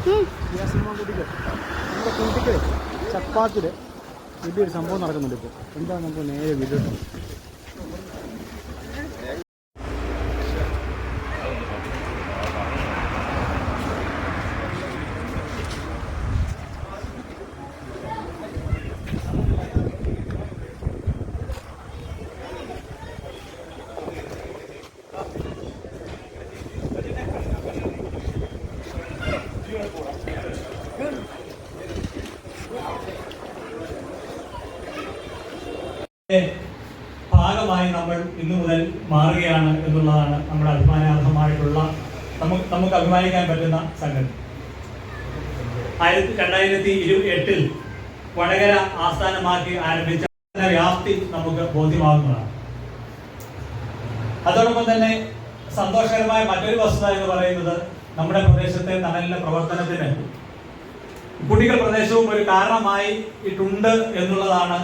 കൂട്ടിക്ക് നമ്മുടെ കൂട്ടിക്ക് ചപ്പാത്തിൽ വലിയൊരു സംഭവം നടക്കുന്നുണ്ട് ഇപ്പോൾ എന്താ നമുക്ക് നേരെ വീഡിയോ ഭാഗമായി നമ്മൾ ഇന്നു മുതൽ മാറുകയാണ് എന്നുള്ളതാണ് നമ്മുടെ അഭിമാനാർഹമായിട്ടുള്ള നമുക്ക് നമുക്ക് അഭിമാനിക്കാൻ പറ്റുന്ന സംഗതി. ആയിരത്തി രണ്ടായിരത്തി ഇരു എട്ടിൽ വടകര ആസ്ഥാനമാക്കി ആരംഭിച്ച വ്യാപ്തി നമുക്ക് ബോധ്യമാകുന്നതാണ്. അതോടൊപ്പം തന്നെ സന്തോഷകരമായ മറ്റൊരു വസ്തുത എന്ന് പറയുന്നത് നമ്മുടെ പ്രദേശത്തെ തണലിന്റെ പ്രവർത്തനത്തിന്. കുട്ടികൾ പ്രദേശവും ഒരു കാരണമായി ഇട്ടുണ്ട് എന്നുള്ളതാണ്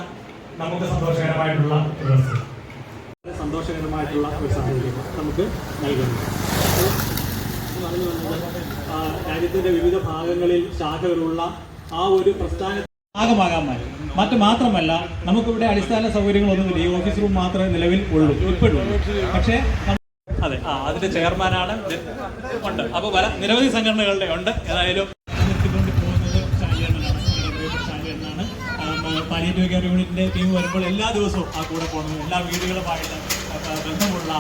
നമുക്ക് സന്തോഷകരമായിട്ടുള്ള വസ്തുത സന്തോഷകരമായിട്ടുള്ള ഒരു സാഹചര്യം നമുക്ക് നൽകുന്നു. പറഞ്ഞു വന്നത് രാജ്യത്തിന്റെ വിവിധ ഭാഗങ്ങളിൽ ശാഖകളുള്ള ആ ഒരു പ്രസ്ഥാന ഭാഗമാകാൻ മറ്റു. മാത്രമല്ല നമുക്കിവിടെ അടിസ്ഥാന സൗകര്യങ്ങളൊന്നുമില്ല ഈ ഓഫീസ് റൂം മാത്രമേ നിലവിൽ ഉള്ളൂ ഇപ്പോഴും പക്ഷേ അതെ ആ അതിന്റെ ചെയർമാനാണ് ഉണ്ട്. അപ്പോൾ പല നിരവധി സംഘടനകളുടെ ഉണ്ട്. ഏതായാലും പാലിയേറ്റീവ് കെയർ യൂണിറ്റിന്റെ ടീം വരുമ്പോൾ എല്ലാ ദിവസവും ആ കൂടെ പോകുന്നത് എല്ലാ വീടുകളുമായിട്ട് ബന്ധമുള്ള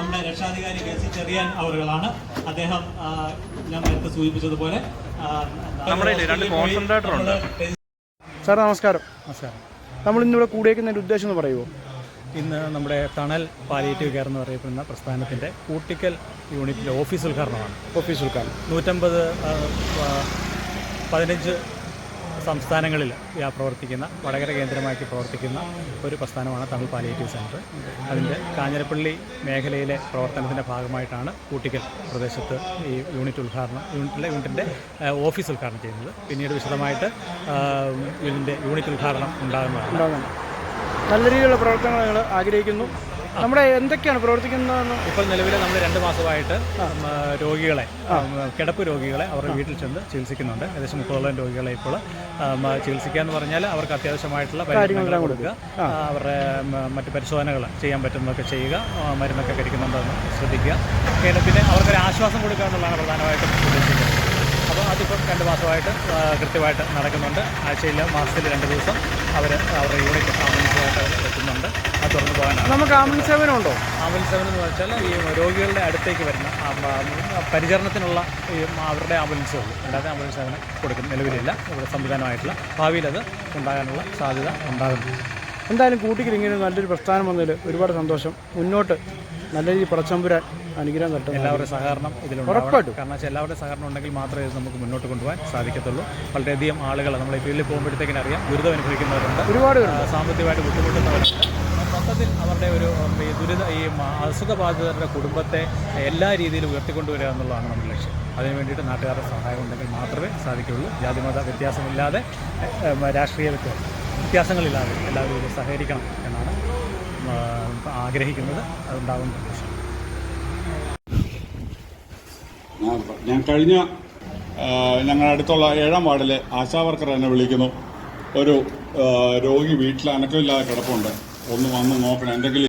നമ്മുടെ രക്ഷാധികാരി കെ സി ചെറിയാൻ അവറുകളാണ്. അദ്ദേഹം ഞാൻ നേരത്തെ സൂചിപ്പിച്ചതുപോലെ. സാർ നമസ്കാരം. നമസ്കാരം. നമ്മൾ ഇന്നിവിടെ കൂടിയേക്കുന്നതിന്റെ ഉദ്ദേശം എന്ന് പറയുമോ ഇന്ന് നമ്മുടെ തണൽ പാലിയേറ്റീവ് കെയർ എന്ന് പറയപ്പെടുന്ന പ്രസ്ഥാനത്തിന്റെ കൂട്ടിക്കൽ യൂണിറ്റിലെ ഓഫീസ് ഉദ്ഘാടനമാണ്. ഓഫീസ് ഉദ്ഘാടനം. നൂറ്റമ്പത് പതിനഞ്ച് സംസ്ഥാനങ്ങളിൽ പ്രവർത്തിക്കുന്ന വടകര കേന്ദ്രമാക്കി പ്രവർത്തിക്കുന്ന ഒരു പ്രസ്ഥാനമാണ് തമിഴ് പാലിയേറ്റീവ് സെന്റർ. അതിന്റെ കാഞ്ഞിരപ്പള്ളി മേഖലയിലെ പ്രവർത്തനത്തിന്റെ ഭാഗമായിട്ടാണ് കൂട്ടിക്കൽ പ്രദേശത്ത് ഈ യൂണിറ്റ് ഉദ്ഘാടനം യൂണിറ്റിലെ യൂണിറ്റിന്റെ ഓഫീസ് ഉദ്ഘാടനം ചെയ്യുന്നത്. പിന്നീട് വിശദമായിട്ട് ഇതിന്റെ യൂണിറ്റ് ഉദ്ഘാടനം ഉണ്ടാകുന്നതാണ്. ഉണ്ടാകുന്നത് നല്ല രീതിയിലുള്ള പ്രവർത്തനങ്ങൾ ഞങ്ങൾ ആഗ്രഹിക്കുന്നു. നമ്മുടെ എന്തൊക്കെയാണ് പ്രവർത്തിക്കുന്നതെന്ന്? ഇപ്പോൾ നിലവിൽ നമ്മൾ രണ്ട് മാസമായിട്ട് രോഗികളെ കിടപ്പ് രോഗികളെ അവരുടെ വീട്ടിൽ ചെന്ന് ചികിത്സിക്കുന്നുണ്ട്. ഏകദേശം മുപ്പതോളം രോഗികളെ ഇപ്പോൾ ചികിത്സിക്കുക എന്ന് പറഞ്ഞാൽ അവർക്ക് അത്യാവശ്യമായിട്ടുള്ള പരിചരണങ്ങൾ കൊടുക്കുക. അവരുടെ മറ്റ് പരിശോധനകൾ ചെയ്യാൻ പറ്റുന്നതൊക്കെ ചെയ്യുക മരുന്നൊക്കെ കഴിക്കുന്നുണ്ടെന്ന് ശ്രദ്ധിക്കുക. പിന്നെ പിന്നെ അവർക്കൊരു ആശ്വാസം കൊടുക്കുക എന്നുള്ളതാണ് പ്രധാനമായിട്ടും ഉദ്ദേശിക്കുന്നത്. അപ്പോൾ അതിപ്പം രണ്ട് മാസമായിട്ട് കൃത്യമായിട്ട് നടക്കുന്നുണ്ട്. ആഴ്ചയിൽ മാസത്തിൽ രണ്ട് ദിവസം അവർ അവരുടെ യൂണിറ്റ് അവർ എത്തുന്നുണ്ട് അത് തുറന്നു പോകാനാണ് നമുക്ക് ആംബുലൻസ് സേവനം ഉണ്ടോ? ആംബുലൻസ് സേവനം എന്ന് വെച്ചാൽ ഈ രോഗികളുടെ അടുത്തേക്ക് വരുന്ന ആ, ആ, പരിചരണത്തിനുള്ള ഈ അവരുടെ ആംബുലൻസുകൾ അല്ലാതെ ആംബുലൻസ് സേവനം കൊടുക്കുന്ന നിലവിലില്ല. ഇവിടെ സംവിധാനമായിട്ടുള്ള ഭാവിയിൽ അത് ഉണ്ടാകാനുള്ള സാധ്യത ഉണ്ടാകുന്നു എന്തായാലും കൂട്ടിക്കൽ ഇങ്ങനെ നല്ലൊരു പ്രസ്ഥാനം വന്നതിൽ ഒരുപാട് സന്തോഷം. മുന്നോട്ട് നല്ല രീതിയിൽ പടച്ചമ്പുരാൻ അനുഗ്രഹം തട്ടും എല്ലാവരുടെ സഹകരണം ഇതിലുണ്ട് ഉറപ്പായിട്ടും. കാരണം വെച്ചാൽ എല്ലാവരുടെയും സഹകരണം ഉണ്ടെങ്കിൽ മാത്രമേ ഇത് നമുക്ക് മുന്നോട്ട് കൊണ്ടുപോകാൻ സാധിക്കത്തുള്ളൂ. വളരെയധികം ആളുകൾ നമ്മൾ ഈ ഫീൽഡിൽ പോകുമ്പോഴത്തേക്കിനും അറിയാം ദുരിതം അനുഭവിക്കുന്നവരുണ്ട്. ഒരുപാട് സാമ്പത്തികമായിട്ട് ബുദ്ധിമുട്ടുന്നവരുണ്ട്. മൊത്തത്തിൽ അവരുടെ ഒരു ഈ ദുരിത ഈ അസുഖബാധിതരുടെ കുടുംബത്തെ എല്ലാ രീതിയിലും ഉയർത്തിക്കൊണ്ടുവരിക എന്നുള്ളതാണ് നമ്മുടെ ലക്ഷ്യം. അതിനു വേണ്ടിയിട്ട് നാട്ടുകാരുടെ സഹായം ഉണ്ടെങ്കിൽ മാത്രമേ സാധിക്കുകയുള്ളൂ. ജാതിമത വ്യത്യാസമില്ലാതെ രാഷ്ട്രീയ വ്യത്യാസം. വ്യത്യാസങ്ങളില്ലാതെ എല്ലാവരും സഹകരിക്കണം എന്നാണ് ആഗ്രഹിക്കുന്നത്. അതുണ്ടാകുന്ന ഞാൻ കഴിഞ്ഞ ഞങ്ങളുടെ അടുത്തുള്ള ഏഴാം വാർഡിലെ ആശാ വർക്കർ എന്നെ വിളിക്കുന്നു. ഒരു രോഗി വീട്ടിൽ അനക്കമില്ലാതെ കിടപ്പുണ്ട്. ഒന്ന് വന്ന് നോക്കണം. എന്തെങ്കിലും